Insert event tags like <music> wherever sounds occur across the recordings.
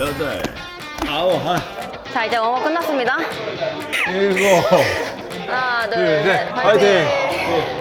여덟, 아홉, 한 자, 이제 웜업 끝났습니다. 일곱, 하나, 둘, 둘, 셋. 셋, 화이팅! 화이팅!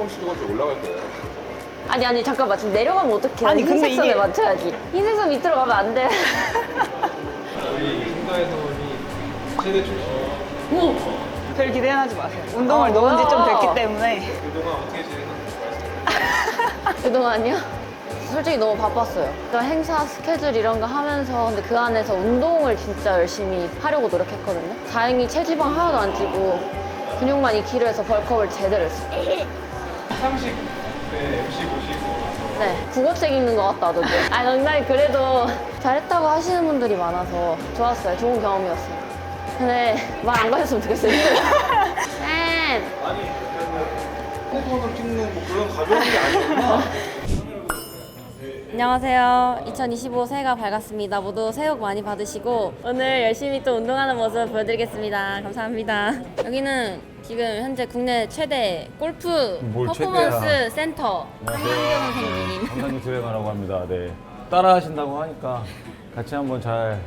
조금씩 조금씩 올라갈 거예요. 아니 아니 잠깐만 지금 내려가면 어떡해 아니, 근데 흰색 선에 이게- 맞춰야지 흰색 선 밑으로 가면 안돼 저희 신가에서원이 최대 출시. 별 기대하지 마세요. 운동을 넣은 지좀 됐기 때문에. 그동안 어떻게 지내셨는지 그동안요? 솔직히 너무 바빴어요 그러니까 행사 스케줄 이런 거 하면서 근데 그 안에서 운동을 진짜 열심히 하려고 노력했거든요 다행히 체지방 하나도 안 찌고 근육만 2kg 해서 벌크업을 제대로 했어요 상식 네, MC 보시고 네, 국어책 읽는 것 같다, 너도. <laughs> 아, 농담이 그래도 잘했다고 하시는 분들이 많아서 좋았어요. 좋은 경험이었어요. 근데 말안 가셨으면 좋겠어요. 쌤! <laughs> 아니 핸드폰으로 찍는 뭐 그런 가벼운 게 아니었나? 안녕하세요. 2025 새해가 밝았습니다. 모두 새해 복 많이 받으시고 오늘 열심히 또 운동하는 모습 보여드리겠습니다. 감사합니다. 여기는 지금 현재 국내 최대 골프 뭘 퍼포먼스 최대야. 센터 안녕하세요. 한한경 선생님. 강남구 수행하라고 합니다. 네. 따라 하신다고 하니까 같이 한번 잘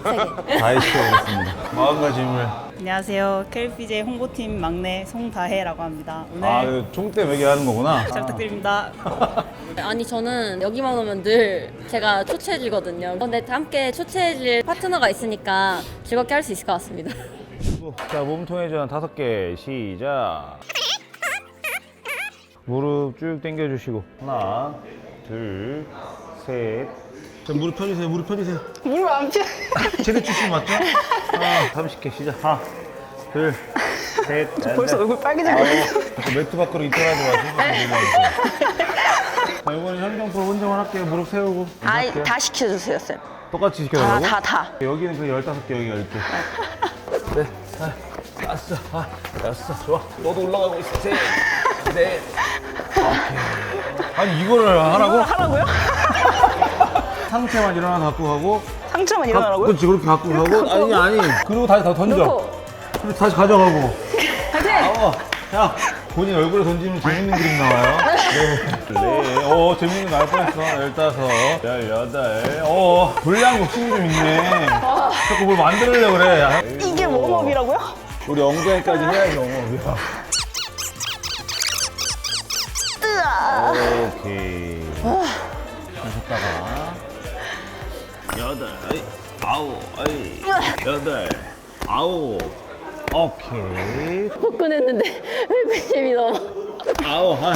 빡세게. 다해시켜보겠습니다. 마음가짐을. 안녕하세요. 켈피제 홍보팀 막내 송다혜라고 합니다. 오늘 아, 그 총대 매개 하는 거구나. 잘 부탁드립니다. <laughs> 아니 저는 여기만 오면 늘 제가 초췌해지거든요. 근데 함께 초췌해질 파트너가 있으니까 즐겁게 할 수 있을 것 같습니다. 자, 몸통의 전 다섯 개 시작. 무릎 쭉 당겨주시고 하나, 둘, 셋. 자, 무릎 펴주세요. 무릎 펴주세요. 무릎 안 펴. 제대 출신 맞죠? <laughs> 하나, 30개 시작. 하나, 둘, 셋. 벌써 넷, 얼굴 아홉. 있어. 자꾸 매트 밖으로 이탈하지 마시고. <laughs> 자, 이번엔 현정포 혼자만 할게요. 무릎 세우고. 아이 할게요. 다 시켜주세요 쌤. 똑같이 시켜달라고? 다, 다, 다. 여기는 그 15개, 여기 10개. <laughs> 네, 아, 다섯, 아, 여섯, 좋아. 너도 올라가고 있어. 셋, 넷, 오케이. 아니, 이거를 하라고? 하라고요? 상체만 일어나 갖고 가고. 상처만 일어나라고요? 그렇지, 그렇게 갖고 가고. 아니, 아니. 그리고 다시 다 던져. 놓고. 그리고 다시 가져가고. 파이팅! 어, 야, 본인 얼굴에 던지면 재밌는 그림 나와요. 네. 네. 어, 재밌는 거알 뻔했어. 열다섯, 열여덟. 어, 불량 욕심이 좀 있네. 자꾸 뭘 만들려고 그래. 아, 이게. 웜업이라고요? 우리 엉덩이까지 해야지 엉덩이야. 오케이. 하셨다가 여덟, 아홉, 아이, 여덟, 아홉. 오케이. 복근했는데 회복심이 너무. 아홉, 한.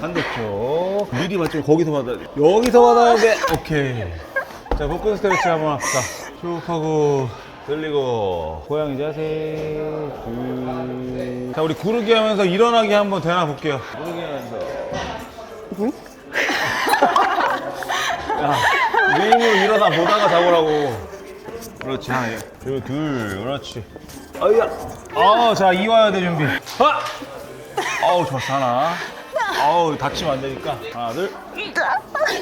반대쪽. 미리 맞추면 거기서 받아야 돼. 여기서 받아야 돼. 오케이. 자, 복근 스트레치 한번 합시다. 쭉 하고, 들리고, 고양이 자세. 둘. 자, 우리 구르기 하면서 일어나기 한번 되나 볼게요. 구르기 하면서. 야, 윙으로 일어나 보다가 잡으라고. 그렇지, 하나. 그리고 둘, 그렇지. 아야. 아, 자, 이와야 돼, 준비. 하! 아우, 좋았어, 하나. <laughs> 아우, 다치면 안 되니까. 하나, 둘.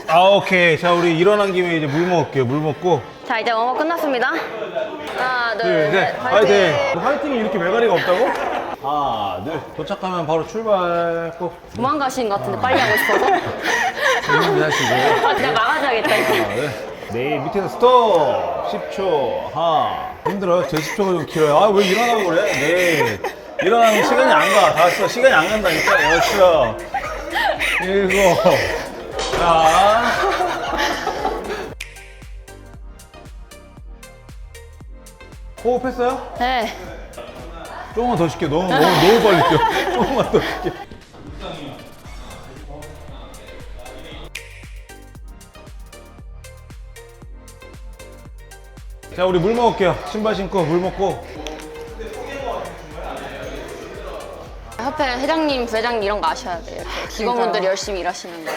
아, 오케이. 자, 우리 일어난 김에 이제 물 먹을게요. 물 먹고. 자 이제 웜업 끝났습니다. 하나, 둘, 둘, 셋. 셋. 화이팅! 화이팅이 이렇게 매가리가 없다고? 하나, 둘. 도착하면 바로 출발 꼭 도망가시는 것 같은데 빨리 하고 싶어서. <laughs> 준비 하시고. 아, 그냥 막아줘야겠다. 이거. 하나, 둘. 네, 밑에서 스톱! 10초. 하나. 힘들어요? 제 10초가 좀 길어요. 아, 왜 일어나고 그래? 네. 일어나면 시간이 안 가. 다 왔어. 시간이 안 간다니까. 여섯. 일곱. 자. 호흡했어요? 네. 조금만 더 쉽게 너무 너무 너무 빨리 뛰어 <laughs> 조금만 더 쉽게 자 우리 물 먹을게요. 신발 신고 물 먹고. 협회 회장님, 부회장님 이런 거 아셔야 돼요. 이렇게 직원분들이 열심히 일하시는 거.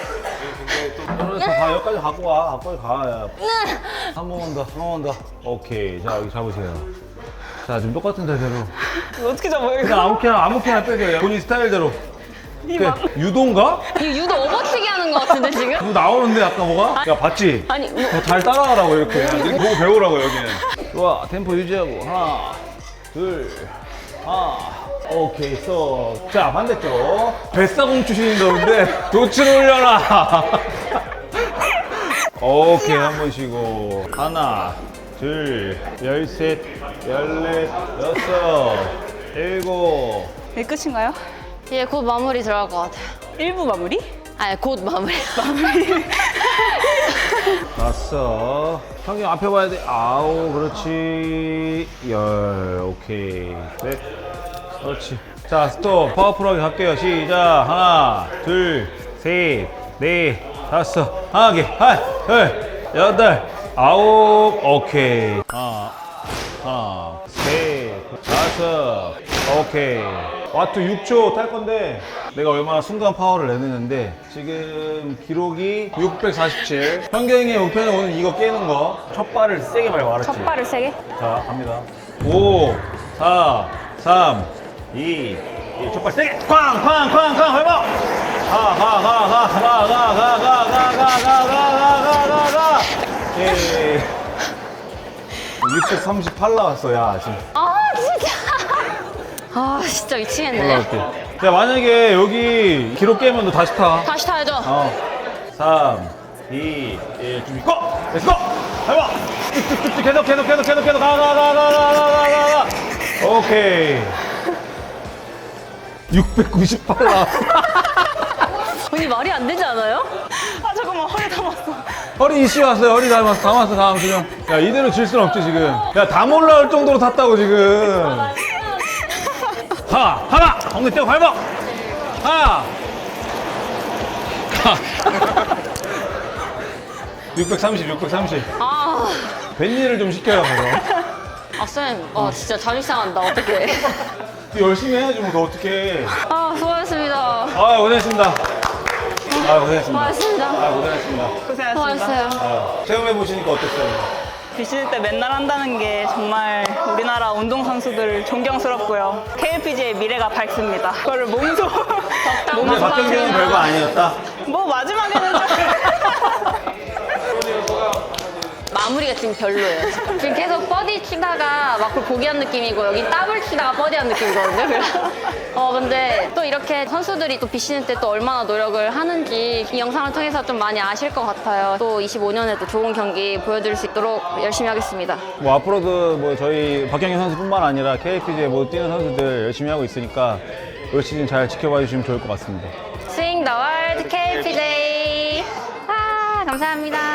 그래서 가 여기까지 갖고 와. 갖고 가야. 한 번만 더한 번만 더. 오케이. 자 여기 잡으세요 자 지금 똑같은 자세로. 어떻게 잡아요? 그냥 아무렇게나 아무렇게나 빼세요. 본인 스타일대로. 그 유도인가? 이거 유도 업어치기 하는 거 같은데 지금? 뭐 나오는데 아까 뭐가? 야 봤지? 아니, 뭐, 더잘 따라가라고 이렇게. 이렇게 보고 배우라고 여기는. 좋아. 템포 유지하고. 하나 둘 하나 오케이 쏙자 반대쪽. 뱃사공 추신다는데 조치를 올려라 오케이 한 번 쉬고. 하나 둘 열셋 열넷 여섯 일곱. 네, 끝인가요? 이제 곧 마무리 들어갈 것 같아요. 1부 마무리? 아니, 곧 마무리. <laughs> <laughs> 다섯 형님 앞에 봐야 돼. 아홉 그렇지. 열 오케이. 넷 그렇지. 자 스톱 파워풀하게 갈게요. 시작. 하나 둘 셋 넷 다섯. 하나 개하열 여덟 아홉 오케이 하나 하나 셋 다섯 오케이 와트 6초 탈 건데 내가 얼마나 순간 파워를 내느냐인데 지금 기록이 647 현경의 목표는 오늘 이거 깨는 거첫 발을 세게 밟아 알았지? 첫 발을 세게? 자 갑니다 5 4 3 2 1 첫발 세게 쾅쾅쾅쾅 밟아 가가가가가가가가가가가가가가가가 예 638 나왔어 야 지금 아, 진짜. 아, 진짜 미치겠네. 올라올게 야 만약에 여기 기록 깨면 너 다시 타 다시 타야죠. 어. 3, 2, 1, 준비, 고! 렛츠 고! 밟아! 쭉쭉쭉쭉 계속, 계속, 계속, 계속, 계속, 가, 가, 가, 가, 가, 가, 가, 가, 가. 오케이. 698 나왔어. <laughs> 언니 말이 안 되지 않아요? 허리 이슈 왔어요. 허리 담았어. 담았어, 다음 지금. 야, 이대로 질 순 없지, 지금. 야, 다 올라올 정도로 탔다고, 지금. 하나, 하나! 엉덩이 떼고 밟아! 하나! 630, 630. 아, 벤일을 좀 시켜요, 가서. 아, 쌤. 아, 진짜 자존심 상한다. 어떡해. 열심히 해야지 뭐더 어떻게 아, 수고하셨습니다. 아 고생했습니다 아 고생했습니다 수고하셨습니다. 아 고생했습니다 고생하셨습니다. 수고하셨어요. 아, 체험해 보시니까 어땠어요? 비실 때 맨날 한다는 게 정말 우리나라 운동 선수들 존경스럽고요. KLPG의 미래가 밝습니다. 그거를 몸소 근데 몸소 박경기는 별거 아니었다 뭐 마지막에는 좀 마무리가 지금 별로예요. 지금 계속 버디 치다가 막그 포기한 느낌이고 여기 더블 치다가 버디한 느낌이거든요. 그래서 어 근데 또 이렇게 선수들이 또 비시는 때 또 얼마나 노력을 하는지 이 영상을 통해서 좀 많이 아실 것 같아요. 또 25년에도 좋은 경기 보여드릴 수 있도록 열심히 하겠습니다. 뭐 앞으로도 뭐 저희 박경기 선수뿐만 아니라 KPG에 모두 뛰는 선수들 열심히 하고 있으니까 올 시즌 잘 지켜봐 주시면 좋을 것 같습니다 스윙 더 월드 KPJ 아 감사합니다.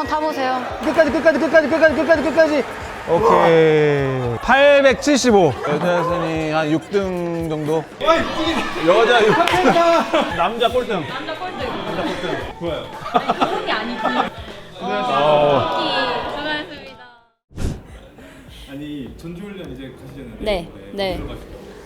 한번 타보세요. 끝까지 끝까지 끝까지 끝까지 끝까지 끝까지. 오케이. 875 여자 선생님 한 6등 정도? 여자 6등. 남자 꼴등. 남자 꼴등. 남자 꼴등. 좋아요. 그분이 아니지 아니 전주훈련 이제 가시잖아요. 네, 네.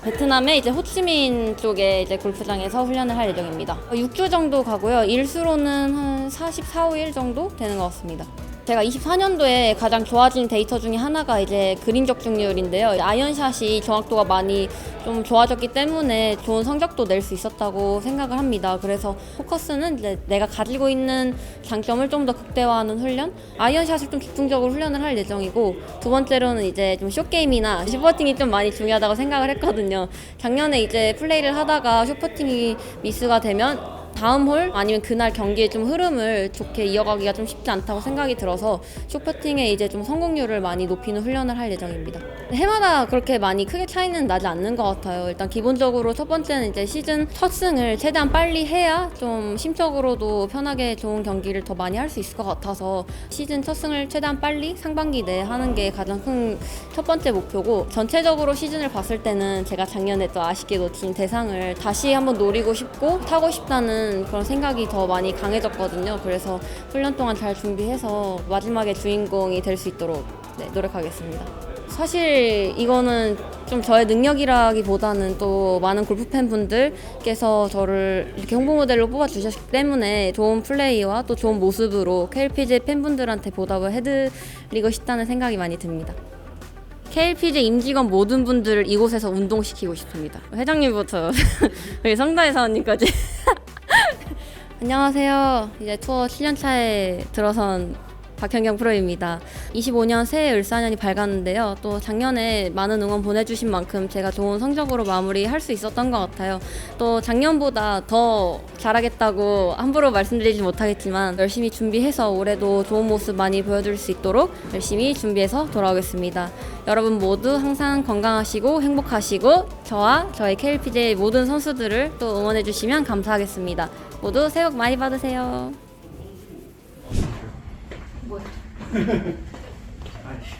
베트남의 이제 호치민 쪽에 이제 골프장에서 훈련을 할 예정입니다. 6주 정도 가고요. 일수로는 한 44, 5일 정도 되는 것 같습니다. 제가 24년도에 가장 좋아진 데이터 중에 하나가 이제 그린 적중률인데요. 아이언샷이 정확도가 많이 좀 좋아졌기 때문에 좋은 성적도 낼 수 있었다고 생각을 합니다. 그래서 포커스는 이제 내가 가지고 있는 장점을 좀 더 극대화하는 훈련, 아이언샷을 좀 집중적으로 훈련을 할 예정이고 두 번째로는 이제 좀 숏게임이나 슈퍼팅이 좀 많이 중요하다고 생각을 했거든요. 작년에 이제 플레이를 하다가 슈퍼팅이 미스가 되면 다음 홀 아니면 그날 경기의 좀 흐름을 좋게 이어가기가 좀 쉽지 않다고 생각이 들어서 쇼퍼팅에 이제 좀 성공률을 많이 높이는 훈련을 할 예정입니다. 해마다 그렇게 많이 크게 차이는 나지 않는 것 같아요. 일단 기본적으로 첫 번째는 이제 시즌 첫 승을 최대한 빨리 해야 좀 심적으로도 편하게 좋은 경기를 더 많이 할 수 있을 것 같아서 시즌 첫 승을 최대한 빨리 상반기 내에 하는 게 가장 큰 첫 번째 목표고 전체적으로 시즌을 봤을 때는 제가 작년에 또 아쉽게 놓친 대상을 다시 한번 노리고 싶고 타고 싶다는 그런 생각이 더 많이 강해졌거든요. 그래서 훈련 동안 잘 준비해서 마지막에 주인공이 될 수 있도록 네, 노력하겠습니다. 사실 이거는 좀 저의 능력이라기보다는 또 많은 골프 팬분들께서 저를 이렇게 홍보 모델로 뽑아 주셨기 때문에 좋은 플레이와 또 좋은 모습으로 KLPG 팬분들한테 보답을 해드리고 싶다는 생각이 많이 듭니다. KLPG 임직원 모든 분들을 이곳에서 운동시키고 싶습니다. 회장님부터 <laughs> 성다혜 사원님까지. 안녕하세요. 이제 투어 7년 차에 들어선 박현경 프로입니다. 25년 새해 을사년이 밝았는데요. 또 작년에 많은 응원 보내주신 만큼 제가 좋은 성적으로 마무리할 수 있었던 것 같아요. 또 작년보다 더 잘하겠다고 함부로 말씀드리지 못하겠지만 열심히 준비해서 올해도 좋은 모습 많이 보여드릴 수 있도록 열심히 준비해서 돌아오겠습니다. 여러분 모두 항상 건강하시고 행복하시고 저와 저희 KLPJ 모든 선수들을 또 응원해주시면 감사하겠습니다. 모두 새해 복 많이 받으세요. 뭐야? <laughs> <laughs> 아이씨.